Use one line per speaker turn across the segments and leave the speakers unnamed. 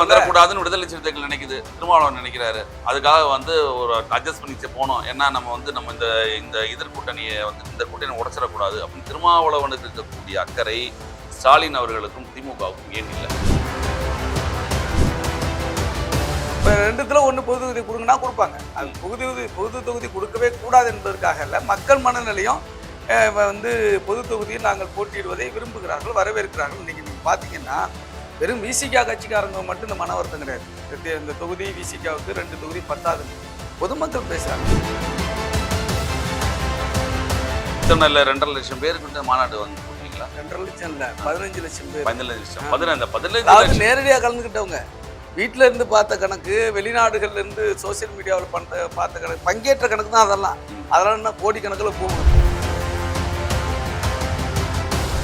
வந்துடக்கூடாதுன்னு விடுதலை சிறுத்தைகள் நினைக்குது. திருமாவளவன் நினைக்கிறாரு. அதுக்காக வந்து ஒரு அட்ஜஸ்ட் பண்ணி போனோம். ஏன்னா நம்ம வந்து நம்ம இந்த இந்த எதிர் கூட்டணியை வந்து இந்த கூட்டணி உடச்சிடக்கூடாது அப்படின்னு திருமாவளவனுக்கு இருக்கக்கூடிய அக்கறை ஸ்டாலின் அவர்களுக்கும் திமுகவுக்கும் ஏன் இல்லை?
இப்போ ரெண்டுத்துல ஒன்று பொது தொகுதி கொடுங்கன்னா கொடுப்பாங்க. அது பொது தொகுதி பொது தொகுதி கொடுக்கவே கூடாது என்பதற்காக இல்லை மக்கள் மனநிலையும் வந்து பொது தொகுதியில் நாங்கள் போட்டியிடுவதை விரும்புகிறார்கள் வரவேற்கிறார்கள். இன்னைக்கு நீங்கள் பார்த்தீங்கன்னா வெறும் விசிகா கட்சிக்காரங்க மட்டும் இந்த மன வருத்தம் கிடையாது. இந்த- தொகுதி விசிகாவுக்கு ரெண்டு தொகுதி பத்தாது. பொதுமக்கள் பேசுகிறாங்க
திருநெல்ல ரெண்டரை லட்சம் பேருக்கு மாநாடு வந்து
ரெண்டரை லட்சம் இல்லை பதினஞ்சு லட்சம் பேர்.
பதினஞ்சு லட்சம். பதினஞ்சு பதினஞ்சு
அதாவது நேரடியாக கலந்துக்கிட்டவங்க. வீட்டில இருந்து பார்த்த கணக்கு வெளிநாடுகள்ல இருந்து சோசியல் மீடியாவில் பண்ண பார்த்த கணக்கு பங்கேற்ற கணக்கு தான் அதெல்லாம். அதெல்லாம் என்ன கோடிக்கணக்கில் போகும்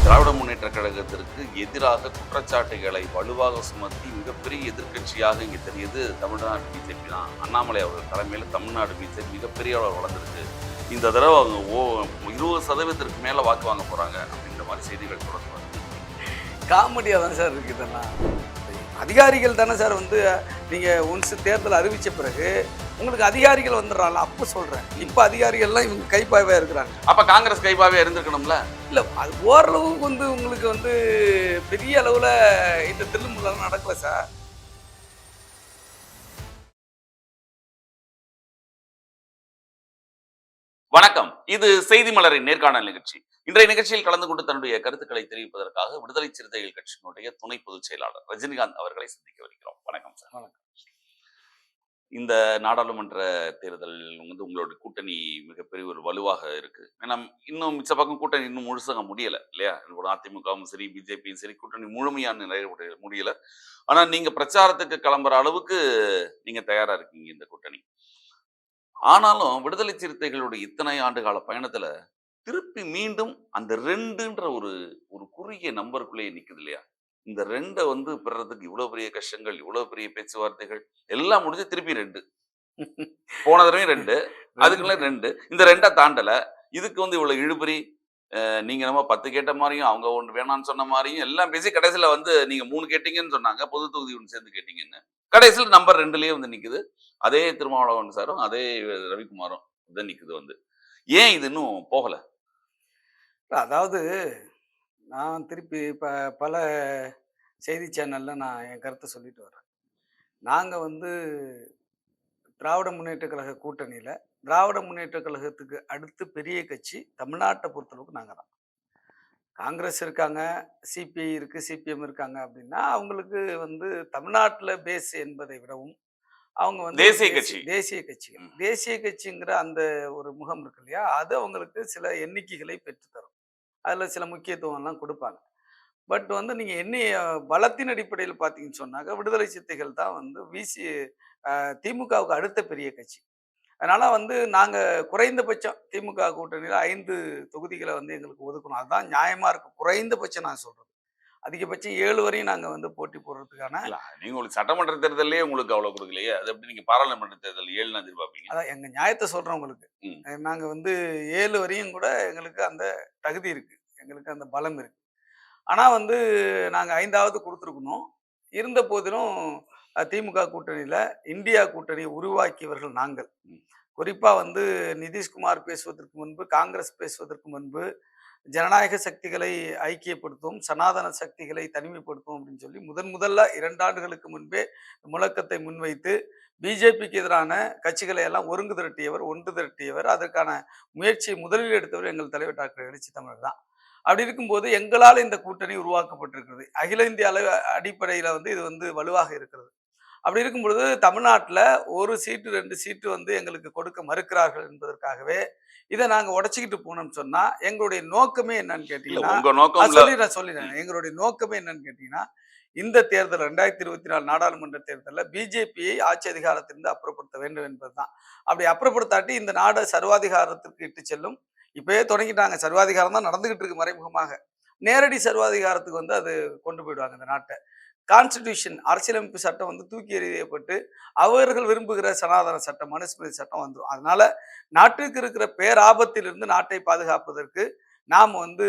திராவிட முன்னேற்ற கழகத்திற்கு எதிராக குற்றச்சாட்டுகளை வலுவாக சுமத்தி மிகப்பெரிய எதிர்கட்சியாக இங்கே தெரியுது தமிழ்நாடு பிஜேபி தான். அண்ணாமலை அவர்கள் தலைமையில் தமிழ்நாடு பிஜேபி மிகப்பெரிய அளவு வளர்ந்துருக்கு. இந்த தடவை அவங்க ஓ இருபது சதவீதத்திற்கு மேலே வாக்கு வாங்க போகிறாங்க அப்படின்ற மாதிரி செய்திகள் தொடர்ந்து வருது.
காமெடியாக தான் சார் இருக்குது இதெல்லாம் அதிகாரிகள் தானே சார் வந்து நீங்கள் ஒன்ஸ் தேர்தல் அறிவித்த பிறகு உங்களுக்கு அதிகாரிகள் வந்துடுறாங்களா? அப்போ சொல்கிறேன் இப்போ அதிகாரிகள்லாம் இவங்க கைப்பாய்வாக இருக்கிறாங்க.
அப்போ காங்கிரஸ் கைப்பாவே இருந்திருக்கணும்ல?
இல்லை அது ஓரளவுக்கு வந்து உங்களுக்கு வந்து பெரிய அளவில் இந்த தில்லுமுல்லாம் நடக்கல சார்.
வணக்கம். இது செய்தி மலரின் நேர்காணல் நிகழ்ச்சி. இன்றைய நிகழ்ச்சியில் கலந்து கொண்டு தன்னுடைய கருத்துக்களை தெரிவிப்பதற்காக விடுதலை சிறுத்தைகள் கட்சியினுடைய துணை பொதுச் செயலாளர் ரஜினிகாந்த் அவர்களை சந்திக்க வருகிறோம். வணக்கம் சார்.
வணக்கம்.
இந்த நாடாளுமன்ற தேர்தல் வந்து உங்களோட கூட்டணி மிகப்பெரிய ஒரு வலுவாக இருக்கு. ஏன்னா இன்னும் மிச்ச பக்கம் கூட்டணி இன்னும் முழுசாக முடியல இல்லையா? அதிமுகவும் சரி பிஜேபியும் சரி கூட்டணி முழுமையான நிறைய முடியல. ஆனா நீங்க பிரச்சாரத்துக்கு கிளம்புற அளவுக்கு நீங்க தயாரா இருக்கீங்க இந்த கூட்டணி. ஆனாலும் விடுதலை சிறுத்தைகளுடைய இத்தனை ஆண்டு கால பயணத்துல திருப்பி மீண்டும் அந்த ரெண்டுன்ற ஒரு ஒரு குறுகிய நம்பருக்குள்ளேயே நிக்குது இல்லையா? இந்த ரெண்டை வந்து பெறதுக்கு இவ்வளவு பெரிய கஷ்டங்கள் இவ்வளவு பெரிய பேச்சுவார்த்தைகள் எல்லாம் முடிஞ்சு திருப்பி ரெண்டு. போன தடவையும் ரெண்டு அதுக்குள்ள ரெண்டு. இந்த ரெண்டை தாண்டல. இதுக்கு வந்து இவ்வளவு இழுபறி நீங்கள் நீங்க நம்ம பத்து கேட்ட மாதிரியும் அவங்க ஒன்று வேணாம்னு சொன்ன மாதிரியும் எல்லாம் பேசி கடைசியில் வந்து நீங்க மூணு கேட்டீங்கன்னு சொன்னாங்க. பொது தொகுதி ஒன்று சேர்ந்து கேட்டீங்கன்னு. கடைசியில் நம்பர் ரெண்டுலேயே வந்து நிற்குது அதே திருமாவளவன் சாரும் அதே ரவிக்குமாரும் இது நிற்குது வந்து. ஏன் இது இன்னும் போகலை?
அதாவது நான் திருப்பி இப்போ பல செய்தி சேனலில் நான் என் கருத்தை சொல்லிட்டு வரேன். நாங்கள் வந்து திராவிட முன்னேற்ற கழக கூட்டணியில் திராவிட முன்னேற்ற கழகத்துக்கு அடுத்து பெரிய கட்சி தமிழ்நாட்டை பொறுத்தளவுக்கு நாங்கள் தான். காங்கிரஸ் இருக்காங்க சிபிஐ இருக்குது சிபிஎம் இருக்காங்க அப்படின்னா அவங்களுக்கு வந்து தமிழ்நாட்டில் பேஸ் என்பதை விடவும் அவங்க வந்து
தேசிய
தேசி-
கட்சி.
தேசிய கட்சிகள். தேசிய கட்சிங்கிற அந்த ஒரு முகம் இருக்கு இல்லையா? அது அவங்களுக்கு சில எண்ணிக்கைகளை பெற்றுத்தரும் அதில் சில முக்கியத்துவம்லாம் கொடுப்பாங்க. பட் வந்து நீங்கள் எண்ணிய பலத்தின் அடிப்படையில் பார்த்தீங்கன்னு சொன்னாக்க விடுதலை சித்தைகள் தான் வந்து விசி திமுகவுக்கு அடுத்த பெரிய கட்சி. அதனால் வந்து நாங்கள் குறைந்தபட்சம் திமுக கூட்டணியில் ஐந்து தொகுதிகளை வந்து எங்களுக்கு ஒதுக்கணும். அதுதான் நியாயமாக இருக்கும். குறைந்தபட்சம் நான் சொல்கிறது அதிகபட்சம் ஏழு வரையும் நாங்கள் வந்து போட்டி போடுறதுக்கான
இல்ல நீங்க உங்களுக்கு சட்டமன்ற தேர்தலே உங்களுக்கு அவ்வளவு கொடுக்கலையே. அது எப்படி நீங்க பாராளுமன்ற தேர்தல் ஏழுன்னு எதிர்பார்ப்பீங்க?
அதான் எங்கள் நியாயத்தை சொல்கிறோம் உங்களுக்கு. நாங்கள் வந்து ஏழு வரையும் கூட எங்களுக்கு அந்த தகுதி இருக்குது எங்களுக்கு அந்த பலம் இருக்குது ஆனால் வந்து நாங்கள் ஐந்தாவது கொடுத்துருக்கணும். இருந்த போதிலும் திமுக கூட்டணியில் இந்தியா கூட்டணியை உருவாக்கியவர்கள் நாங்கள். குறிப்பாக வந்து நிதிஷ்குமார் பேசுவதற்கு முன்பு காங்கிரஸ் பேசுவதற்கு முன்பு ஜனநாயக சக்திகளை ஐக்கியப்படுத்தும் சனாதன சக்திகளை தனிமைப்படுத்தும் அப்படின்னு சொல்லி முதன் முதல்ல இரண்டாண்டுகளுக்கு முன்பே முழக்கத்தை முன்வைத்து பிஜேபிக்கு எதிரான கட்சிகளை எல்லாம் ஒருங்கு திரட்டியவர் ஒன்று திரட்டியவர். அதற்கான முயற்சியை முதலில் எடுத்தவர் எங்கள் தலைவர் டாக்டர் எழுச்சி தமிழர் தான். அப்படி இருக்கும்போது எங்களால் இந்த கூட்டணி உருவாக்கப்பட்டிருக்கிறது. அகில இந்திய அளவு அடிப்படையில் வந்து இது வந்து வலுவாக இருக்கிறது. அப்படி இருக்கும் பொழுது தமிழ்நாட்டில் ஒரு சீட்டு ரெண்டு சீட்டு வந்து எங்களுக்கு கொடுக்க மறுக்கிறார்கள் என்பதற்காகவே இதை நாங்கள் உடச்சிக்கிட்டு போனோம்னு சொன்னால் எங்களுடைய நோக்கமே என்னன்னு கேட்டீங்கன்னா
இல்ல
சொல்லிடுறேன் சொல்லிடுறேன். எங்களுடைய நோக்கமே என்னன்னு கேட்டீங்கன்னா இந்த தேர்தல் ரெண்டாயிரத்தி இருபத்தி நாலு நாடாளுமன்ற தேர்தலில் பிஜேபியை ஆட்சி அதிகாரத்திலிருந்து அப்புறப்படுத்த வேண்டும் என்பதுதான். அப்படி அப்புறப்படுத்தாட்டி இந்த நாடு சர்வாதிகாரத்திற்கு இட்டு செல்லும். இப்பயே தொடங்கிட்டாங்க. சர்வாதிகாரம் தான் நடந்துகிட்டு இருக்கு மறைமுகமாக. நேரடி சர்வாதிகாரத்துக்கு வந்து அது கொண்டு போயிடுவாங்க இந்த நாட்டை. கான்ஸ்டிடியூஷன் அரசியலமைப்பு சட்டம் வந்து தூக்கி எறியப்பட்டு அவர்கள் விரும்புகிற சனாதன சட்டம் மனுஸ்மிருதி சட்டம் வந்துடும் அதனால நாட்டுக்கு இருக்கிற பேராபத்திலிருந்து நாட்டை பாதுகாப்பதற்கு நாம் வந்து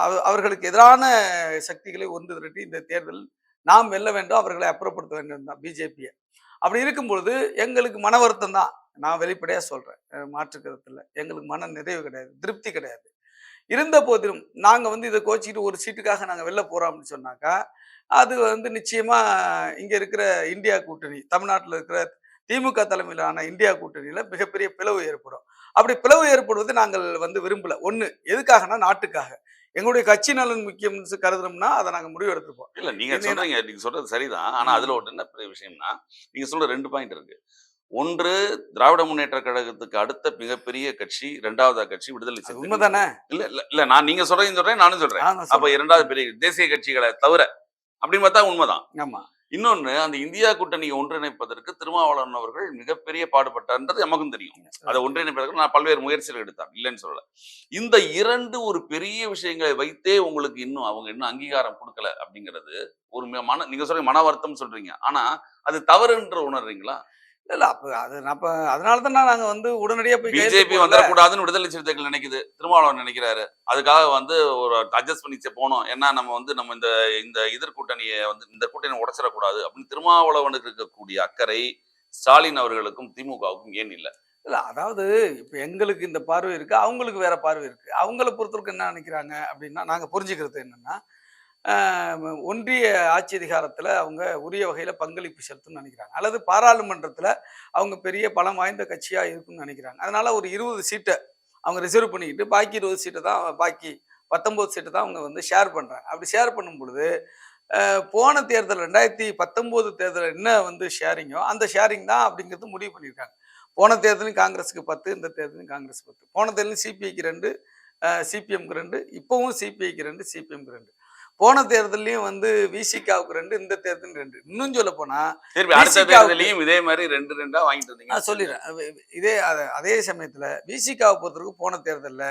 அவ- அவர்களுக்கு எதிரான சக்திகளை ஒன்று திரட்டி இந்த தேர்தல் நாம் வெல்ல வேண்டும் அவர்களை அப்புறப்படுத்த வேண்டும் தான் பிஜேபியை. அப்படி இருக்கும்பொழுது எங்களுக்கு மன வருத்தம் தான். நான் வெளிப்படையாக சொல்கிறேன் அஹ் மாற்று எங்களுக்கு மன நிறைவு கிடையாது திருப்தி கிடையாது. இருந்த போதிலும் நாங்கள் வந்து இதை கோச்சிக்கிட்டு ஒரு சீட்டுக்காக நாங்கள் வெளில போகிறோம் அப்படின்னு சொன்னாக்கா அது வந்து நிச்சயமா இங்க இருக்கிற இந்தியா கூட்டணி தமிழ்நாட்டில் இருக்கிற திமுக தலைமையிலான இந்தியா கூட்டணியில மிகப்பெரிய பிளவு ஏற்படும். அப்படி பிளவு ஏற்படுவது நாங்கள் வந்து விரும்பல. ஒண்ணு எதுக்காகனா நாட்டுக்காக. எங்களுடைய கட்சி நலன் முக்கியம் கருதுனோம்னா அதை நாங்க முடிவு எடுத்துப்போம்
இல்ல நீங்க
இது
சொல்றீங்க நீங்க சொல்றது சரிதான். ஆனா
ம்.
அதுல ஒரு என்ன பெரிய விஷயம்னா நீங்க சொல்ற ரெண்டு பாயிண்ட் இருக்கு. ஒன்று திராவிட முன்னேற்ற கழகத்துக்கு அடுத்த மிகப்பெரிய கட்சி இரண்டாவது கட்சி விடுதலை.
உண்மைதானே?
இல்ல இல்ல இல்ல நான் நீங்க சொல்றதையும் சொல்றேன். நானும் சொல்றேன். அப்ப. இரண்டாவது பெரிய தேசிய கட்சிகளை தவிர அப்படின்னு பார்த்தா உண்மைதான்.
ஆமா.
இன்னொன்னு அந்த இந்தியா கூட்டணியை ஒன்றிணைப்பதற்கு திருமாவளவன் அவர்கள் மிகப்பெரிய பாடுபட்டார்ன்றது நமக்கும் தெரியும். அதை ஒன்றிணைப்பதற்கு நான் பல்வேறு முயற்சிகள் எடுத்தார் இல்லைன்னு சொல்லல. இந்த இரண்டு ஒரு பெரிய விஷயங்களை வைத்தே உங்களுக்கு இன்னும் அவங்க இன்னும் அங்கீகாரம் கொடுக்கல அப்படிங்கிறது ஒரு மன நீங்க சொல்றீங்க மன வருத்தம் சொல்றீங்க. ஆனா அது தவறுன்ற உணர்றீங்களா?
இல்ல அப்ப அது அப்ப அதனால தான் நாங்க வந்து உடனடியா போய்
பிஜேபி. வந்துடக்கூடாதுன்னு விடுதலை சிறுத்தைகள் நினைக்குது. திருமாவளவன் நினைக்கிறாரு. அதுக்காக வந்து ஒரு அட்ஜஸ்ட் பண்ணி போனோம் ஏன்னா நம்ம வந்து நம்ம இந்த இந்த எதிர் கூட்டணியை வந்து இந்த கூட்டணியை உடைச்சிடக்கூடாது அப்படின்னு திருமாவளவனுக்கு இருக்கக்கூடிய அக்கறை ஸ்டாலின் அவர்களுக்கும் திமுகவுக்கும் ஏன் இல்லை?
இல்ல அதாவது இப்ப எங்களுக்கு இந்த பார்வை இருக்கு அவங்களுக்கு வேற பார்வை இருக்கு. அவங்கள பொறுத்தவரைக்கும் என்ன நினைக்கிறாங்க அப்படின்னா நாங்க புரிஞ்சுக்கிறது என்னன்னா ஒன்றிய ஆட்சி அதிகாரத்தில் அவங்க உரிய வகையில் பங்களிப்பு செலுத்தும்னு நினைக்கிறாங்க. அல்லது பாராளுமன்றத்தில் அவங்க பெரிய பலம் வாய்ந்த கட்சியாக இருக்கும்னு நினைக்கிறாங்க. அதனால் ஒரு இருபது சீட்டை அவங்க ரிசர்வ் பண்ணிக்கிட்டு பாக்கி இருபது சீட்டை தான் பாக்கி பத்தொன்பது சீட்டை தான் அவங்க வந்து ஷேர் பண்ணுறாங்க அப்படி ஷேர் பண்ணும் பொழுது போன தேர்தல் ரெண்டாயிரத்தி பத்தொம்போது தேர்தல் என்ன வந்து ஷேரிங்கோ அந்த ஷேரிங் தான் அப்படிங்கிறது முடிவு பண்ணியிருக்காங்க. போன தேர்தலும் காங்கிரஸுக்கு பத்து இந்த தேர்தலும் காங்கிரஸ் பத்து. போன தேர்தலும் சிபிஐக்கு ரெண்டு சிபிஎம்க்கு ரெண்டு இப்போவும் சிபிஐக்கு ரெண்டு சிபிஎம்க்கு ரெண்டு. போன தேர்தலையும் வந்து விசிகாவுக்கு ரெண்டு இந்த தேர்தலும் ரெண்டு. இன்னும் சொல்ல போனா
தேர்தலையும் இதே மாதிரி ரெண்டு ரெண்டா வாங்கிட்டு வந்தீங்க.
நான் சொல்லிடுறேன். இதே அத- சமயத்துல விசிகாவை பொறுத்தவரைக்கும் போன தேர்தல்ல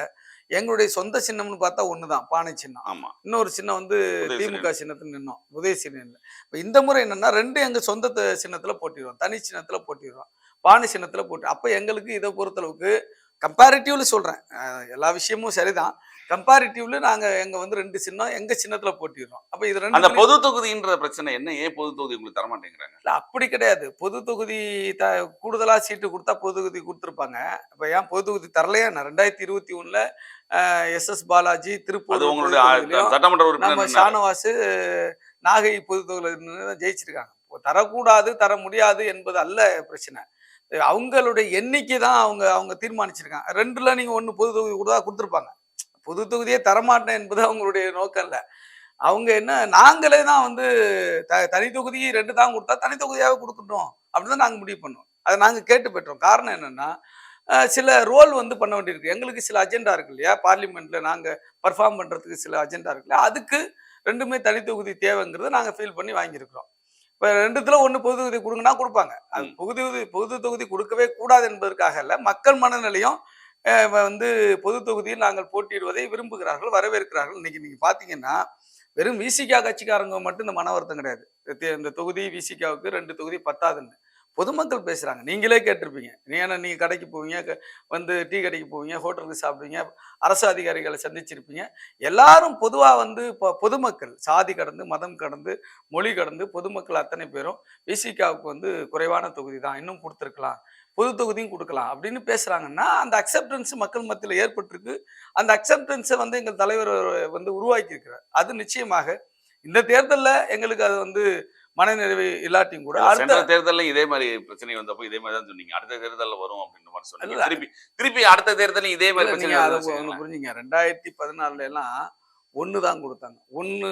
எங்களுடைய சொந்த சின்னம்னு பார்த்தா ஒண்ணுதான் பானை சின்னம்.
ஆமா.
இன்னொரு சின்னம் வந்து. திமுக சின்னத்துல நின்னோம் உதயசீரன் இப்போ இந்த முறை என்னன்னா ரெண்டு எங்க சொந்த சின்னத்துல போட்டிடுவோம் தனி சின்னத்துல போட்டிடுவோம் பானை சின்னத்துல போட்டு அப்ப எங்களுக்கு இதை பொறுத்தளவுக்கு கம்பேரிட்டிவ்ல சொல்றேன். அஹ் எல்லா விஷயமும் சரிதான். கம்பேரிட்டிவ்ல நாங்க எங்க வந்து ரெண்டு சின்னம் எங்க சின்னத்துல போட்டிடுறோம். அப்ப இது
அந்த
ரெண்டு
பொது தொகுதின்ற பிரச்சனை என்ன? ஏன் பொது தொகுதி உங்களுக்கு தர மாட்டேங்கிறாங்க
இல்ல அப்படி கிடையாது. பொது தொகுதி த கூடுதலா சீட்டு கொடுத்தா பொது தொகுதி கொடுத்துருப்பாங்க. இப்ப ஏன் பொது தொகுதி தரலையா? நான் ரெண்டாயிரத்தி இருபத்தி ஒண்ணுல எஸ் எஸ் பாலாஜி திருப்பூர்
உங்களுடைய சட்டமன்ற
நம்ம
உறுப்பினர்
ஷானவாஸ் நாகை பொது தொகுதியில் ஜெயிச்சிருக்காங்க. தரக்கூடாது தர முடியாது என்பது அல்ல பிரச்சனை. அவங்களுடைய எண்ணிக்கை தான் அவங்க அவங்க தீர்மானிச்சிருக்காங்க. ரெண்டுல நீங்க ஒன்று பொது தொகுதி கொடுத்தா கொடுத்துருப்பாங்க. பொது தொகுதியே தரமாட்டேன் என்பது அவங்களுடைய நோக்கம் இல்லை. அவங்க என்ன நாங்களே தான் வந்து த தனி தொகுதி ரெண்டு தான் கொடுத்தா தனி தொகுதியாகவே கொடுக்கட்டும் அப்படின்னு தான் நாங்கள் முடிவு பண்ணோம். அதை நாங்கள் கேட்டு பெற்றோம். காரணம் என்னென்னா சில ரோல் வந்து பண்ண வேண்டியிருக்கு. எங்களுக்கு சில அஜெண்டா இருக்கு இல்லையா? பார்லிமெண்ட்டில் நாங்கள் பர்ஃபார்ம் பண்ணுறதுக்கு சில அஜெண்டா இருக்கு இல்லையா? அதுக்கு ரெண்டுமே தனி தொகுதி தேவைங்கிறத நாங்கள் ஃபீல் பண்ணி வாங்கியிருக்கிறோம். இப்போ ரெண்டுத்துல ஒன்று பொது தொகுதி கொடுங்கன்னா கொடுப்பாங்க. அது. பொது தொகுதி பொது தொகுதி கொடுக்கவே கூடாது என்பதற்காக அல்ல மக்கள் மனநிலையும் வந்து பொது தொகுதியில் நாங்கள் போட்டியிடுவதை விரும்புகிறார்கள் வரவேற்கிறார்கள். இன்னைக்கு நீங்க பாத்தீங்கன்னா வெறும் விசிகா கட்சிக்காரங்க மட்டும் இந்த மன வருத்தம் கிடையாது. இந்த தொகுதி விசிகாவுக்கு ரெண்டு தொகுதி பத்தாதுன்னு. பொதுமக்கள் பேசுகிறாங்க நீங்களே கேட்டிருப்பீங்க. நீ ஏன்னா நீங்கள் கடைக்கு போவீங்க க- வந்து டீ கடைக்கு போவீங்க ஹோட்டலுக்கு சாப்பிடுவீங்க அரசு அதிகாரிகளை சந்திச்சிருப்பீங்க. எல்லாரும் பொதுவாக வந்து இப்போ பொதுமக்கள் சாதி கடந்து மதம் கடந்து மொழி கடந்து பொதுமக்கள் அத்தனை பேரும் விசிகாவுக்கு வந்து குறைவான தொகுதி தான். இன்னும் கொடுத்துருக்கலாம். பொது தொகுதியும் கொடுக்கலாம் அப்படின்னு பேசுகிறாங்கன்னா அந்த அக்செப்டன்ஸ் மக்கள் மத்தியில் ஏற்பட்டிருக்கு. அந்த அக்செப்டன்ஸை வந்து எங்கள் தலைவர் வந்து உருவாக்கியிருக்கிறார். அது நிச்சயமாக இந்த தேர்தலில் எங்களுக்கு அது வந்து மனநிறைவு இல்லாட்டியும் கூட அடுத்த
தேர்தல்ல இதே மாதிரி பிரச்சனை வந்தப்போ இதே மாதிரி தான் சொன்னீங்க. அடுத்த தேர்தல்ல வரும் அப்படின்ற மாதிரி சொன்னீங்க. திருப்பி திருப்பி அடுத்த தேர்தலையும் இதே மாதிரி பிரச்சனை
அதை. புரிஞ்சுங்க. ரெண்டாயிரத்தி பதினாலுல எல்லாம் ஒன்று தான் கொடுத்தாங்க. ஒன்று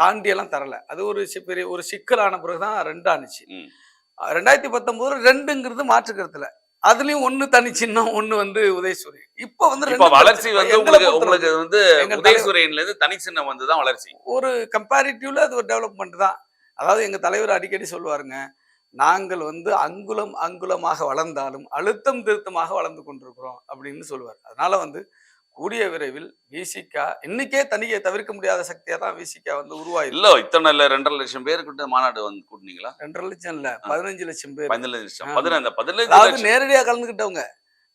தாண்டி எல்லாம் தரல. அது ஒரு பெரிய ஒரு சிக்கலான பிறகுதான் ரெண்டு ஆணுச்சு.
ம்.
அஹ் ரெண்டாயிரத்தி பத்தொன்பதுல ரெண்டுங்கிறது மாற்றுக்கருத்துல. அதுலயும் ஒண்ணு தனி சின்னம் ஒண்ணு வந்து உதயசூரியன். இப்ப வந்து
இப்ப
ரெண்டு
வளர்ச்சி. வந்து உங்களுக்கு உங்களுக்கு வந்து உதயசூரியன்ல இருந்து தனிச்சின்னம் வந்து தான் வளர்ச்சி.
ஒரு கம்பேரிட்டிவ்ல அது ஒரு டெவலப்மெண்ட் தான். அதாவது எங்க தலைவர் அடிக்கடி சொல்லுவாருங்க நாங்கள் வந்து அங்குலம் அங்குலமாக வளர்ந்தாலும் அழுத்தம் திருத்தமாக வளர்ந்து கொண்டிருக்கிறோம் அப்படின்னு சொல்லுவார். அதனால வந்து கூடிய விரைவில் விசிகா இன்னைக்கே தனியை தவிர்க்க முடியாத சக்தியா தான் விசிகா வந்து உருவாயிருக்கு
இல்ல இத்தனை இல்ல ரெண்டரை லட்சம் பேர் கிட்ட மாநாடு வந்து கூட்டினீங்களா?
ரெண்டரை லட்சம் இல்ல பதினஞ்சு லட்சம் பேர்.
பதினஞ்சு லட்சம். பதினஞ்சு பதினஞ்சு
அதாவது
லட்சம்.
நேரடியா கலந்துக்கிட்டவங்க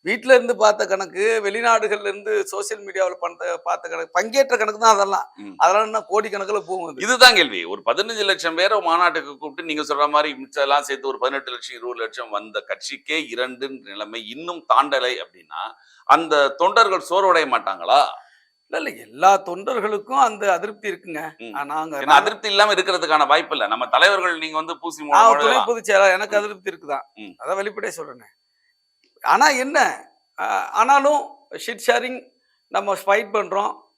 வீட்ல இருந்து பார்த்த கணக்கு வெளிநாடுகள்ல இருந்து சோசியல் மீடியாவில் பார்த்த பார்த்த கணக்கு பங்கேற்ற கணக்கு தான் அதெல்லாம். அதெல்லாம் என்ன கோடிக்கணக்கில் போகும்.
இதுதான் கேள்வி. ஒரு பதினஞ்சு லட்சம் பேரை மாநாட்டுக்கு கூப்பிட்டு நீங்க சொல்ற மாதிரி மிச்சம் எல்லாம் சேர்த்து ஒரு பதினெட்டு லட்சம் இருபது லட்சம் வந்த கட்சிக்கே இரண்டு நிலைமை இன்னும் தாண்டலை அப்படின்னா அந்த தொண்டர்கள் சோர்வடைய மாட்டாங்களா?
இல்ல இல்ல எல்லா தொண்டர்களுக்கும் அந்த அதிருப்தி இருக்குங்க. நாங்க
அதிருப்தி இல்லாம இருக்கிறதுக்கான வாய்ப்பு இல்ல நம்ம தலைவர்கள் நீங்க வந்து பூசி
துணை பொதுச் செயலாளர் எனக்கு அதிருப்தி இருக்குதான். அதான் வெளிப்படையா சொல்றேனே. ஆனால் என்ன? ஆனாலும் ஷிட் ஷேரிங் நம்ம ஃபைட் பண்ணுறோம்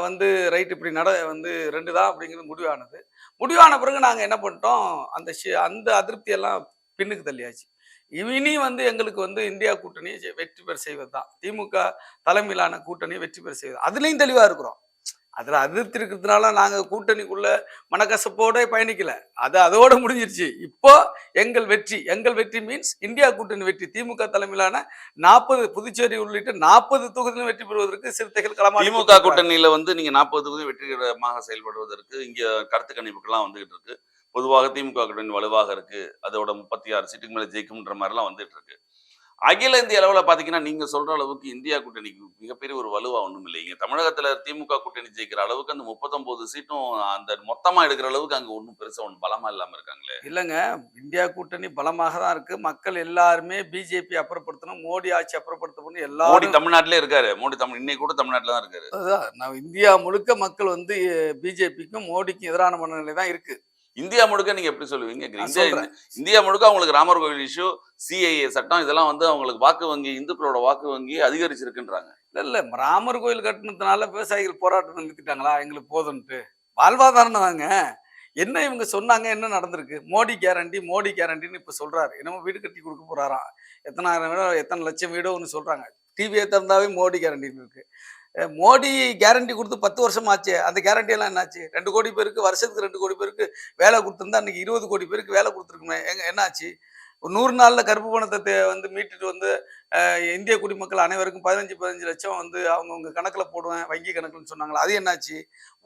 வந்து ரைட் இப்படி நட வந்து ரெண்டு தான் அப்படிங்கிறது முடிவானது. முடிவான பிறகு நாங்கள் என்ன பண்ணிட்டோம்? அந்த ஷி- அந்த அதிருப்தியெல்லாம் பின்னுக்கு தள்ளியாச்சு. இனி வந்து எங்களுக்கு வந்து இந்தியா கூட்டணி வெற்றி பெற செய்வது தான் திமுக தலைமையிலான கூட்டணி வெற்றி பெற செய்வது அதுலேயும் தெளிவாக இருக்கிறோம். அதுல அதிருப்தி இருக்கிறதுனால நாங்க கூட்டணிக்குள்ள மனக்கசப்போட பயணிக்கல. அது அதோட முடிஞ்சிருச்சு. இப்போ எங்கள் வெற்றி. எங்கள் வெற்றி மீன்ஸ் இந்தியா கூட்டணி வெற்றி. திமுக தலைமையிலான நாற்பது புதுச்சேரி உள்ளிட்ட நாற்பது தொகுதியிலும் வெற்றி பெறுவதற்கு சிறுத்தைகள் களமாடி
திமுக. கூட்டணியில வந்து நீங்க நாற்பது தொகுதி வெற்றிகரமாக செயல்படுவதற்கு இங்க கருத்து கணிப்புகள்லாம் வந்துகிட்டு இருக்கு. பொதுவாக திமுக கூட்டணி வலுவாக இருக்கு. அதோட முப்பத்தி ஆறு சீட்டுக்கு மேல ஜெயிக்கும்ன்ற மாதிரிலாம் வந்துட்டு இருக்கு. அகில இந்திய அளவுல பாத்தீங்கன்னா நீங்க சொல்ற அளவுக்கு இந்தியா கூட்டணிக்கு மிகப்பெரிய ஒரு வலுவா ஒண்ணும் இல்லைங்க. தமிழகத்துல திமுக கூட்டணி ஜெயிக்கிற அளவுக்கு அந்த முப்பத்தொன்பது சீட்டும் அந்த மொத்தமா எடுக்கிற அளவுக்கு அங்க ஒண்ணும் பெருசா ஒண்ணும் பலமா இல்லாம இருக்காங்களே.
இல்லைங்க. இந்தியா கூட்டணி பலமாக தான் இருக்கு. மக்கள் எல்லாருமே பிஜேபி அப்புறப்படுத்தணும் மோடி ஆட்சி அப்புறப்படுத்தணும்
மோடி
எல்லாரும்
தமிழ்நாட்டிலே இருக்காரு. மோடி தமிழ் இன்னைக்கு கூட தமிழ்நாட்டுல தான் இருக்காரு.
அதான். நான் இந்தியா முழுக்க மக்கள் வந்து பிஜேபிக்கும் மோடிக்கும் எதிரான மனநிலை தான் இருக்கு.
இந்தியா முழுக்க நீங்க எப்படி சொல்லுவீங்க? இந்தியா முழுக்க அவங்களுக்கு ராமர் கோவில் இஷ்யூ சிஐஏ சட்டம் இதெல்லாம் வந்து அவங்களுக்கு வாக்கு வங்கி இந்துக்களோட வாக்கு வங்கி அதிகரிச்சிருக்குன்றாங்க.
இல்ல இல்ல. ராமர் கோயில் கட்டினதுனால விவசாயிகள் போராட்டம் நிறுத்திட்டாங்களா? எங்களுக்கு போதும்ட்டு வாழ்வாதாரம் தாங்க. என்ன இவங்க சொன்னாங்க? என்ன நடந்திருக்கு? மோடி கேரண்டி மோடி கேரண்டின்னு இப்ப சொல்றாரு. என்னமோ வீடு கட்டி கொடுக்க போறாராம். எத்தனாயிரம் வீடோ எத்தனை லட்சம் வீடோ ஒன்று சொல்றாங்க. டிவியை திறந்தாவே மோடி கேரண்டின்னு இருக்கு. அஹ் மோடி கேரண்டி கொடுத்து பத்து வருஷம் ஆச்சு அந்த கேரண்டியெல்லாம் என்னாச்சு? ரெண்டு கோடி பேருக்கு வருஷத்துக்கு ரெண்டு கோடி பேருக்கு வேலை கொடுத்துருந்தா அன்றைக்கி இருபது கோடி பேருக்கு வேலை கொடுத்துருக்குமே. எங்கே என்னாச்சு? ஒரு நூறு நாளில் கருப்பு பணத்தை வந்து மீட்டுட்டு வந்து இந்திய குடிமக்கள் அனைவருக்கும் பதினஞ்சு பதினஞ்சு லட்சம் வந்து அவங்கவுங்க கணக்குல போடுவேன் வங்கி கணக்குன்னு சொன்னாங்களா? அது என்னாச்சு?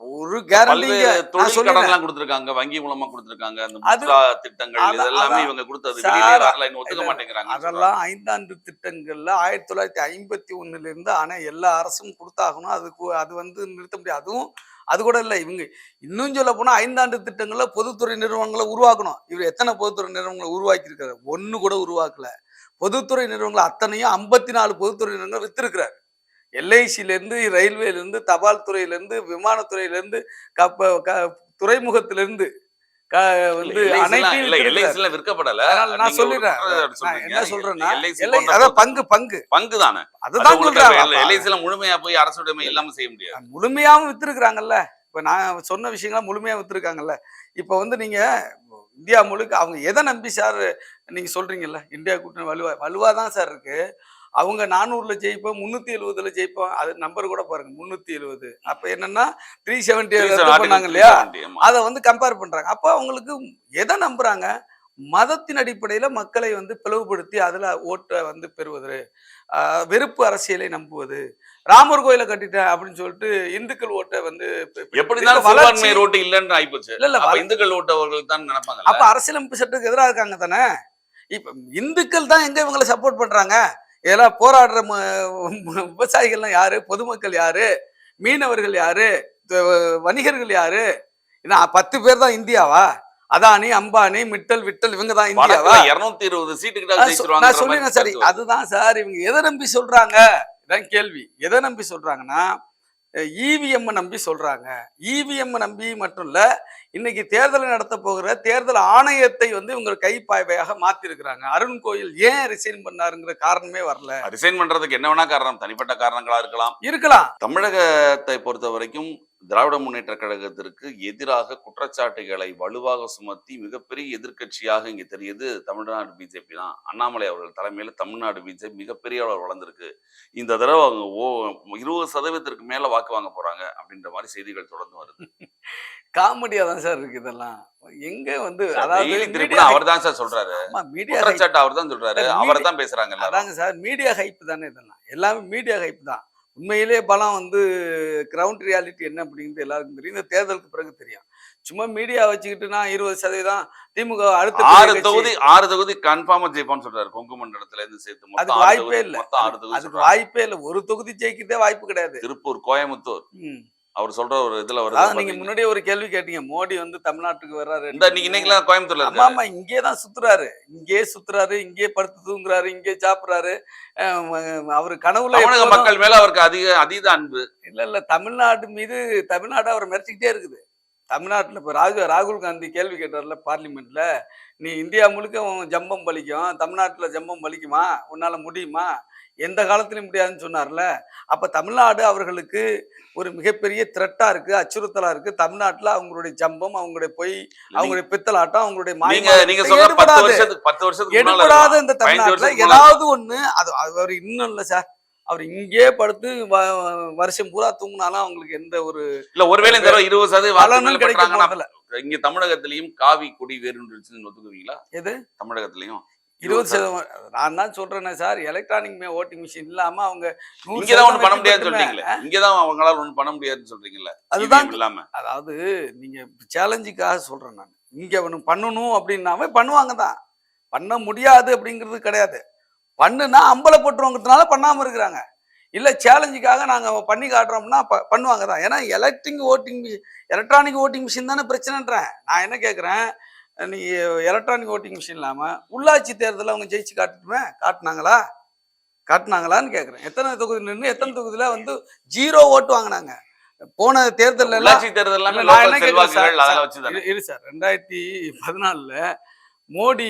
ஒரு கேரண்டி
பல்வேறு தொழில்
சொல்லிடுறேன்.
கடன் எல்லாம் கொடுத்திருக்காங்க வங்கி மூலமா கொடுத்திருக்காங்க அந்த திட்டங்கள் இதெல்லாமே. இவங்க கொடுத்தது ஒத்துக்க மாட்டேங்கிறாங்க
அதெல்லாம் ஐந்தாண்டு திட்டங்கள்ல ஆயிரத்தி தொள்ளாயிரத்தி ஐம்பத்தி ஒண்ணுல இருந்து ஆனா எல்லா அரசும் கொடுத்தாகணும். அதுக்கு அது வந்து நிறுத்த முடியாது. அதுவும் அது கூட இல்லை இவங்க இன்னும் சொல்ல போனா ஐந்தாண்டு திட்டங்கள்ல பொதுத்துறை நிறுவனங்களை உருவாக்கணும். இவர் எத்தனை பொதுத்துறை நிறுவனங்களை உருவாக்கி இருக்காரு ஒண்ணு கூட உருவாக்கல. பொதுத்துறை நிறுவனங்கள் அத்தனையும் ஐம்பத்தி நாலு பொதுத்துறை நிறுவனங்கள் வித்திருக்கிறார். எல்ஐசில இருந்து ரயில்வேல இருந்து தபால் துறையில இருந்து விமானத்துறையில இருந்து கப்ப க- துறைமுகத்தில இருந்து க- வந்து அனைத்தையும்
விற்கப்படல.
நான் சொல்லிடுறேன். என்ன சொல்றேன்னா அதான் பங்கு பங்கு.
பங்கு. தானே
அதுதான் சொல்றேன்
எல்ஐசில முழுமையா போய் அரசுடைமை இல்லாம செய்ய முடியாது.
முழுமையாவும் வித்துருக்குறாங்கல்ல. இப்ப நான் சொன்ன விஷயங்களை முழுமையா வித்துருக்காங்கல்ல. இப்ப வந்து நீங்க இந்தியா முழுக்க அவங்க எதை நம்பி சார் நீங்க சொல்றீங்கல்ல இந்தியா கூட்டணி வலுவா வலுவா தான் சார் இருக்கு. அவங்க நானூறுல ஜெயிப்போம் முன்னூத்தி எழுபதுல ஜெயிப்போம் அது நம்பர் கூட பாருங்க முன்னூத்தி எழுபது அப்ப என்னன்னா த்ரீ செவன்டி பண்ணாங்க இல்லையா? அதை வந்து கம்பேர் பண்றாங்க. அப்போ அவங்களுக்கு எதை நம்புறாங்க? மதத்தின் அடிப்படையில மக்களை வந்து பிளவுபடுத்தி அதுல ஓட்டை வந்து பெறுவது. வெறுப்பு அரசியலை நம்புவது. ராமர் கோயிலை கட்டிட்டேன் அப்படின்னு சொல்லிட்டு இந்துக்கள் ஓட்டை வந்து
எப்படி
வளர்ச்சி-
ரோட்டு இல்லன்னு ஆயிப்போச்சு
இல்ல இல்ல
இந்துக்கள் ஓட்டவர்கள் தான் நினைப்பாங்க
அப்ப அரசியலமைப்பு சட்டத்துக்கு எதிராக இருக்காங்க தானே? இப்ப இந்துக்கள் தான் எங்க இவங்களை சப்போர்ட் பண்றாங்க? இதெல்லாம் போராடுற விவசாயிகள்லாம் யாரு? பொதுமக்கள் யாரு? மீனவர்கள் யாரு? வணிகர்கள் யாரு? என்ன பத்து பேர் தான் இந்தியாவா? அதானி அம்பானி மிட்டல் விட்டல் இவங்க தான் இந்தியாவா?
இருநூத்தி இருபது சீட்டு
நான் சொ-
ஜெயிச்சிருவாங்க
நான் சொல்லிடுறேன் சரி. அதுதான் சார் இவங்க எதை நம்பி சொல்றாங்க? இதான் கேள்வி. எதை நம்பி சொல்றாங்கன்னா இவிஎம் நம்பி சொல்றாங்க. இவிஎம் நம்பி மட்டும் இல்ல இன்னைக்கு தேர்தலை நடத்த போகிற தேர்தல் ஆணையத்தை வந்து இவங்க கைப்பாய்வையாக மாத்தி இருக்கிறாங்க அருண் கோயில் ஏன் ரிசைன் பண்ணாருங்கிற காரணமே வரல.
ரிசைன் பண்றதுக்கு என்ன வேணா காரணம். தனிப்பட்ட காரணங்களா இருக்கலாம்.
இருக்கலாம்.
தமிழகத்தை பொறுத்த வரைக்கும் திராவிட முன்னேற்ற கழகத்திற்கு எதிராக குற்றச்சாட்டுகளை வலுவாக சுமத்தி மிகப்பெரிய எதிர்க்கட்சியாக இங்க தெரியுது தமிழ்நாடு பிஜேபி தான் அண்ணாமலை அவர்கள் தலைமையில தமிழ்நாடு பிஜேபி மிகப்பெரிய அளவு வளர்ந்திருக்கு. இந்த தடவை அவங்க ஓ இருபது சதவீதத்திற்கு மேல வாக்கு வாங்க போறாங்க அப்படின்ற மாதிரி செய்திகள் தொடர்ந்து வருது.
காமெடியா தான் சார் இருக்கு இதெல்லாம். எங்க வந்து அதாவது
அவர் தான் சார் சொல்றாரு.
மீடியா
அவர் தான் சொல்றாரு. அவர் தான் பேசுறாங்க
அதாங்க சார் மீடியா ஹைப் தானே இதெல்லாம். எல்லாமே மீடியா ஹைப் தான். உண்மையிலே பலம் வந்து கிரவுண்ட் ரியாலிட்டி என்ன அப்படிங்கிறது எல்லாருக்கும் தெரியும். இந்த தேர்தலுக்கு பிறகு தெரியும். சும்மா மீடியா வச்சுக்கிட்டு நான் இருபது சதவீதம் திமுக அடுத்த
ஆறு. தொகுதி ஆறு தொகுதி கன்ஃபார்மா ஜெயிப்பான்னு சொல்றாரு. கொங்கு மண்டலத்துல இருந்து சேர்த்து
அதுக்கு வாய்ப்பே இல்ல. அதுக்கு. வாய்ப்பே இல்லை. ஒரு தொகுதி ஜெயிக்கிறதே வாய்ப்பு கிடையாது.
திருப்பூர் கோயம்புத்தூர்.
ம்.
அவர் சொல்ற ஒரு இதுல வருது
நீங்க. முன்னாடியே ஒரு கேள்வி கேட்டீங்க மோடி வந்து தமிழ்நாட்டுக்கு வர்றாரு
நீங்க இன்னைக்கெல்லாம் கோயம்புத்தூர்ல
ஆமா ஆமா இங்கே தான் சுத்துறாரு. இங்கே சுத்துறாரு இங்கே படுத்து தூங்குறாரு இங்கே சாப்பிடுறாரு. அவரு கனவுல
மக்கள் மேல அவருக்கு அதிக அதீத அன்பு.
இல்ல இல்ல தமிழ்நாடு மீது தமிழ்நாடு அவர் மிரட்டிக்கிட்டே இருக்குது. தமிழ்நாட்டுல இப்ப ராகு ராகுல் காந்தி கேள்வி கேட்டார்ல பார்லிமெண்ட்ல நீ இந்தியா முழுக்க ஜம்பம் பலிக்கும் தமிழ்நாட்டுல ஜம்பம் பலிக்குமா? உன்னால முடியுமா? எந்த காலத்திலும் முடியாதுன்னு சொன்னார்ல. அப்ப தமிழ்நாடு அவர்களுக்கு ஒரு மிகப்பெரிய த்ரெட்டா இருக்கு அச்சுறுத்தலா இருக்கு. தமிழ்நாட்டுல அவங்களுடைய ஜம்பம் அவங்களுடைய பொய் அவங்களுடைய பித்தலாட்டம் அவங்களுடைய
பத்து
எடுபடாது. இந்த தமிழ்நாட்டுல. ஏதாவது ஒண்ணு அது அவர் இன்னும் இல்ல சார். அவர் இங்கே படுத்து வருஷம் பூரா தூங்கினாலும் அவங்களுக்கு எந்த ஒரு
இல்ல ஒருவேளை இந்த தடவை இருபது சதவீதம் வாக்கு மேல
பலனும் கிடைக்க
பெற்றாங்கன்னா
போறதில்ல.
இங்க தமிழகத்திலயும் காவி கொடி வேறுன்னு ஒத்துக்குவீங்களா?
எது?
தமிழகத்திலயும்.
இருபது சதவீதம். நான் தான் சொல்றேனே சார். எலக்ட்ரானிக் ஓட்டிங் மிஷின் இல்லாம அவங்க
இங்கதான் ஒண்ணு பண்ண முடியாதுன்னு சொல்றீங்களே. இங்கதான் அவங்களால ஒண்ணு பண்ண முடியாதுன்னு சொல்றீங்கல்ல.
அதுதான்
இல்லாம.
அதாவது நீங்க சேலஞ்சுக்காக சொல்றேன் நான். இங்க அவனு பண்ணணும் அப்படின்னாவே பண்ணுவாங்க தான் பண்ண முடியாது அப்படிங்கிறது கிடையாது. பண்ணுனா அம்பலப்பட்டுருவங்கிறதுனால பண்ணாம இருக்கிறாங்க. இல்ல சேலஞ்சுக்காக நாங்க பண்ணி காட்டுறோம்னா ப- பண்ணுவாங்க தான். ஏன்னா electric voting electronic voting machine தானே பிரச்சனைன்றேன். நான் என்ன கேட்குறேன் நீ எலக்ட்ரானிக் ஓட்டிங் மிஷின் இல்லாம உள்ளாட்சி தேர்தலில் அவங்க ஜெயிச்சு காட்டுட்டுமே? காட்டுனாங்களா? காட்டுனாங்களான்னு கேட்குறேன் எத்தனை தொகுதி நின்று எத்தனை தொகுதியில வந்து ஜீரோ ஓட்டு வாங்கினாங்க? போன தேர்தல்ல
உள்ளாட்சி தேர்தல்
இரு சார். ரெண்டாயிரத்தி பதினாலில் மோடி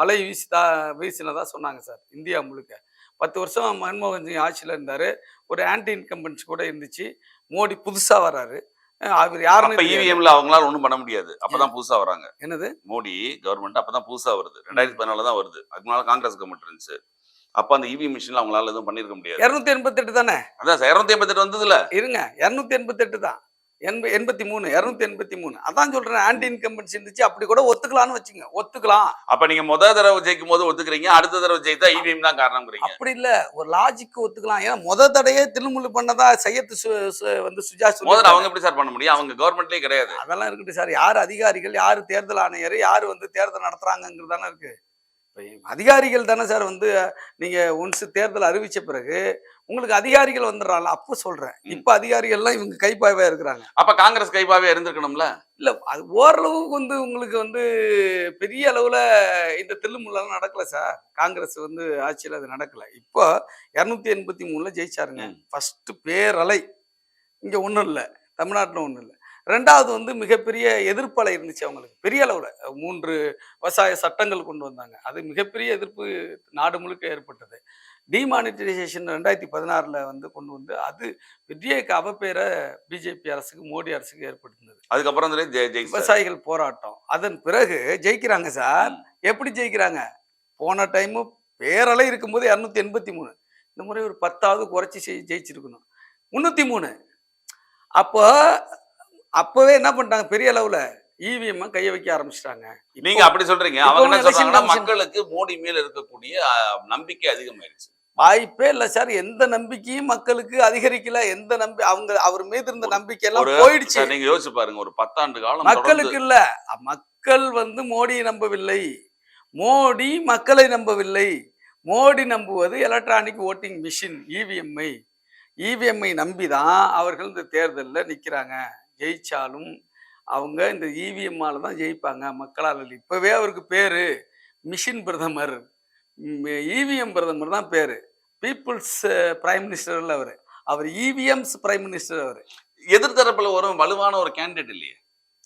அலை வீசிதா வீசினதா சொன்னாங்க சார் இந்தியா முழுக்க. பத்து வருஷம் மன்மோகன் சிங் ஆட்சியில் இருந்தார். ஒரு ஆன்டி இன்கம்பன்ஸ் கூட இருந்துச்சு. மோடி புதுசாக வர்றாரு அவர் யாருன்னு.
இவிஎம்ல அவங்களால ஒண்ணும் பண்ண முடியாது. அப்பதான் புதுசா வராங்க.
என்னது?
மோடி கவர்மெண்ட் அப்பதான் புதுசா வருது. ரெண்டாயிரத்தி பதினால தான் வருது. அதுக்கு காங்கிரஸ் கவர்மெண்ட் இருந்துச்சு. அப்ப அந்த இவிஎம் மிஷின்ல அவங்களால எதுவும் பண்ணிருக்க முடியாது.
இரநூத்தி எண்பத்தெட்டு தானே?
அதான் சார் இருநூத்தி எண்பத்தெட்டு வந்ததுல.
இருங்க இரநூத்தி எண்பத்தெட்டு தான். எண்ப எண்பத்தி மூணு இரநூத்தி எண்பத்தி மூணு. அதான் சொல்றேன் ஆன்டி இன்கம்பன்ஸ் இருந்துச்சு அப்படி கூட ஒத்துக்கலாம்னு வச்சுங்க. ஒத்துக்கலாம்.
அப்ப நீங்க முத தடவை ஜெயிக்கும் போது ஒத்துக்கிறீங்க அடுத்த தடவை ஜெயித்தா இவிஎம் தான் காரணம்ங்கிறீங்க.
அப்படி இல்ல. ஒரு லாஜிக் ஒத்துக்கலாம். ஏன்னா முத தடையே திருமுள்ளு பண்ணதா சையத்து வந்து சுஜா
முதல்ல. அவங்க எப்படி சார் பண்ண முடியும்? அவங்க கவர்மெண்ட்லயே கிடையாது.
அதெல்லாம் இருக்கட்டும் சார். யார் அதிகாரிகள் யார் தேர்தல் ஆணையர் யார் வந்து தேர்தல் நடத்துறாங்கிறது தானே இருக்கு. அதிகாரிகள் தானே சார் வந்து நீங்க ஒன்ஸ் தேர்தல் அறிவிச்ச பிறகு உங்களுக்கு அதிகாரிகள் வந்துடுறாங்க. அப்போ சொல்றேன்.
ம்.
இப்ப அதிகாரிகள்லாம் இவங்க கைப்பாய்வா இருக்கிறாங்க.
அப்ப காங்கிரஸ் கைப்பாவே இருந்திருக்கணும்ல?
இல்ல அது ஓரளவுக்கு வந்து உங்களுக்கு வந்து பெரிய அளவுல இந்த தில்லுமுல்லாம் நடக்கல சார். காங்கிரஸ் வந்து ஆட்சியில் அது நடக்கல. இப்போ இரநூத்தி எண்பத்தி மூணுல ஜெயிச்சாருங்க.
ம்.
ஃபர்ஸ்ட் பேரலை. இங்க ஒன்றும் இல்லை. தமிழ்நாட்டில் ஒன்றும் இல்லை. ரெண்டாவது வந்து மிகப்பெரிய எதிர்ப்பலை இருந்துச்சு அவங்களுக்கு. பெரிய அளவுல. மூன்று விவசாய சட்டங்கள் கொண்டு வந்தாங்க. அது மிகப்பெரிய எதிர்ப்பு நாடு முழுக்க ஏற்பட்டது. டிமானிட்டைசேஷன் ரெண்டாயிரத்தி பதினாறுல வந்து கொண்டு வந்து அது பெரிய அவப்பேரை பிஜேபி அரசுக்கு மோடி அரசுக்கு ஏற்படுத்தினது
அதுக்கப்புறம்
விவசாயிகள் போராட்டம். அதன் பிறகு ஜெயிக்கிறாங்க சார். எப்படி ஜெயிக்கிறாங்க? போன டைமு பேரலை இருக்கும்போது இரநூத்தி எண்பத்தி மூணு. இந்த முறை ஒரு பத்தாவது குறைச்சி செய் ஜெயிச்சிருக்கணும். முந்நூற்றி மூணு. அப்போ அப்போவே என்ன பண்ணிட்டாங்க? பெரிய அளவில் இவிஎம் கையை வைக்க ஆரம்பிச்சிட்டாங்க.
நீங்க அப்படி சொல்றீங்க. அவங்க என்ன சொல்றாங்கன்னா மக்களுக்கு மோடி மேல இருக்கக்கூடிய நம்பிக்கை அதிகமாயிருச்சு
வாய்ப்பே இல்லை சார். எந்த நம்பிக்கையும் மக்களுக்கு அதிகரிக்கல. எந்த நம்பி அவங்க அவர் மீது இருந்த நம்பிக்கை எல்லாம் போயிடுச்சு.
நீங்க யோசிச்சு பாருங்க. ஒரு பத்தாண்டு காலம்
மக்களுக்கு இல்ல. மக்கள் வந்து மோடியை நம்பவில்லை. மோடி மக்களை நம்பவில்லை. மோடி நம்புவது எலக்ட்ரானிக் ஓட்டிங் மிஷின் இவிஎம்ஐ இவிஎம்ஐ நம்பி தான் அவர்கள் இந்த தேர்தலில் நிற்கிறாங்க ஜெயிச்சாலும் அவங்க இந்த இவிஎம்மால தான் ஜெயிப்பாங்க. மக்களால். இப்பவே அவருக்கு பேரு மிஷின் பிரதமர். இவிஎம் பிரதமர் தான் பேரு. பீப்புள்ஸ் பிரைம் மினிஸ்டர்ல அவர். அவர் இவிஎம்ஸ் பிரைம் மினிஸ்டர் அவர்.
எதிர்த்தரப்புல ஒரு வலுவான ஒரு கேண்டிடேட் இல்லையே?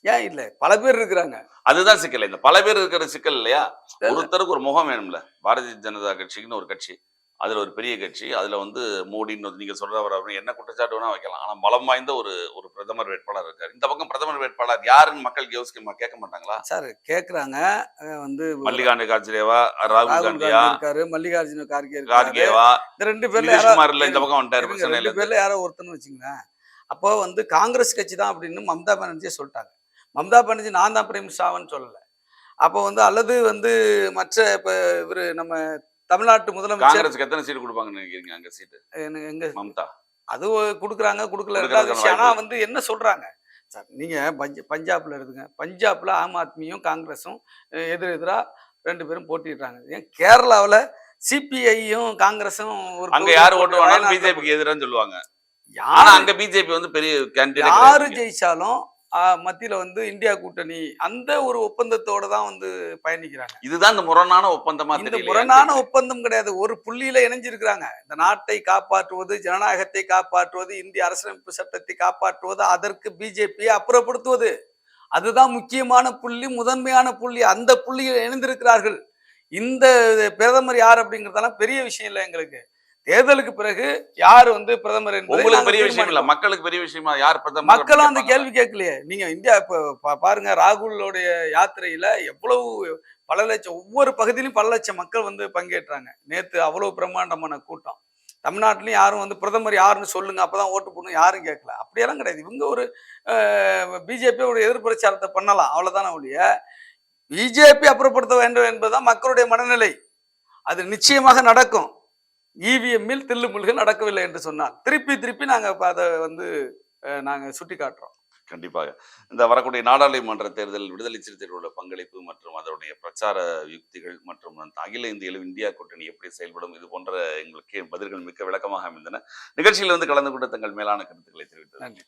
ஏன் இல்லை? பல பேர் இருக்கிறாங்க.
அதுதான் சிக்கல். இந்த பல பேர் இருக்கிற சிக்கல் இல்லையா? ஒருத்தருக்கு ஒரு முகம் வேணும்ல. பாரதிய ஜனதா கட்சிக்குன்னு ஒரு கட்சி. அதுல ஒரு பெரிய கட்சி அதுல வந்து மோடின்னு வந்து நீங்க சொல்றவர் அவர் என்ன குற்றச்சாட்டு வேணா வைக்கலாம். ஆனா பலம் வாய்ந்த ஒரு ஒரு பிரதமர் வேட்பாளர் இருக்காரு. இந்த பக்கம் பிரதமர் வேட்பாளர் யாருன்னு மக்கள் யோசிக்க கேட்க மாட்டாங்களா?
சார் கேக்குறாங்க. அஹ் வந்து
மல்லிகார்ஜுன கார்ஜேவா ராகுல் காந்தியா
காந்தி இருக்காரு மல்லிகார்ஜுன கார்கே
கார்கேவா
இந்த ரெண்டு பேர்ல
இல்ல இந்த பக்கம் வந்துட்டாரு
ரெண்டு பேர்ல யாரோ ஒருத்தன்னு வச்சுங்களேன் அப்போ வந்து காங்கிரஸ் கட்சி தான் அப்படின்னு மம்தா பானர்ஜியே சொல்லிட்டாங்க. மம்தா பானர்ஜி நான் தான் பிரேம் சாவன்னு சொல்லல. அப்போ வந்து அல்லது வந்து மற்ற இப்ப இவரு நம்ம தமிழ்நாட்டு முதலமைச்சர்
காங்கிரஸ்க்கு எத்தனை சீட் கொடுப்பாங்கன்னு நினைக்கிறீங்க அங்க சீட்டு?
எனக்கு எங்க
மம்தா.
அது கொடுக்குறாங்க கொடுக்கல ரெண்டாவது விஷயம் வந்து என்ன சொல்றாங்க? சார் நீங்க பஞ்ச பஞ்சாப்ல எடுத்துங்க பஞ்சாப்ல ஆம் ஆத்மியும் காங்கிரஸும் எதிர் எதிரா ரெண்டு பேரும் போட்டிடுறாங்க ஏன் கேரளாவுல சிபிஐயும் காங்கிரஸும்
அங்க யாரு ஓட்டு வேணாலும் பிஜேபிக்கு எதிரான்னு சொல்லுவாங்க.
யாரு
அங்க பிஜேபி வந்து பெரிய
யாரு ஜெயிச்சாலும் மத்தியில வந்து இந்தியா கூட்டணி அந்த ஒரு ஒப்பந்தத்தோட தான் வந்து பயணிக்கிறாங்க.
இதுதான் இந்த முரணான ஒப்பந்தமா
இந்த முரணான ஒப்பந்தம் கிடையாது. ஒரு புள்ளியில இணைஞ்சிருக்கிறாங்க. இந்த நாட்டை காப்பாற்றுவது ஜனநாயகத்தை காப்பாற்றுவது இந்திய அரசியலமைப்பு சட்டத்தை காப்பாற்றுவது அதற்கு பிஜேபியை அப்புறப்படுத்துவது. அதுதான் முக்கியமான புள்ளி முதன்மையான புள்ளி. அந்த புள்ளியில் இணைந்திருக்கிறார்கள். இந்த பிரதமர் யார் அப்படிங்கறதெல்லாம் பெரிய விஷயம் இல்லை எங்களுக்கு. தேர்தலுக்கு பிறகு யார் வந்து பிரதமர் என்பதை
உங்களுக்கு பெரிய விஷயம் இல்ல. மக்களுக்கு பெரிய விஷயமா யார் பிரதமர்
மக்களும் அந்த கேள்வி கேட்கலையே. நீங்க இந்தியா இப்ப பாருங்க ராகுலோடைய யாத்திரையில எவ்வளவு பல லட்சம் ஒவ்வொரு பகுதியிலும் பல லட்சம் மக்கள் வந்து பங்கேற்றாங்க. நேத்து அவ்வளவு பிரம்மாண்டமான கூட்டம். தமிழ்நாட்டிலையும் யாரும் வந்து பிரதமர் யாருன்னு சொல்லுங்க அப்பதான் ஓட்டு போடணும் யாரும் கேட்கல. அப்படியெல்லாம் கிடையாது. இவங்க ஒரு பிஜேபி ஒரு எதிர்பிரச்சாரத்தை பண்ணலாம் அவ்வளவுதானே ஒழிய பிஜேபி அப்புறப்படுத்த வேண்டும் என்பதுதான் மக்களுடைய மனநிலை. அது நிச்சயமாக நடக்கும். இவிஎம்மில் தில்லுமுல்கு நடக்கவில்லை என்று சொன்னால் திருப்பி திருப்பி நாங்க இப்ப அதை வந்து அஹ், நாங்க சுட்டி காட்டுறோம்
கண்டிப்பாக. இந்த வரக்கூடிய நாடாளுமன்ற தேர்தல் விடுதலை சிறுத்தைகளோட பங்களிப்பு மற்றும் அதனுடைய பிரச்சார யுக்திகள் மற்றும் அகில இந்திய இந்தியா கூட்டணி எப்படி செயல்படும் இது போன்ற எங்களுக்கு பதில்கள் மிக்க விளக்கமாக அமைந்தன. நிகழ்ச்சியில் வந்து கலந்து கொண்டு தங்கள் மேலான கருத்துக்களை தெரிவித்தது நன்றி.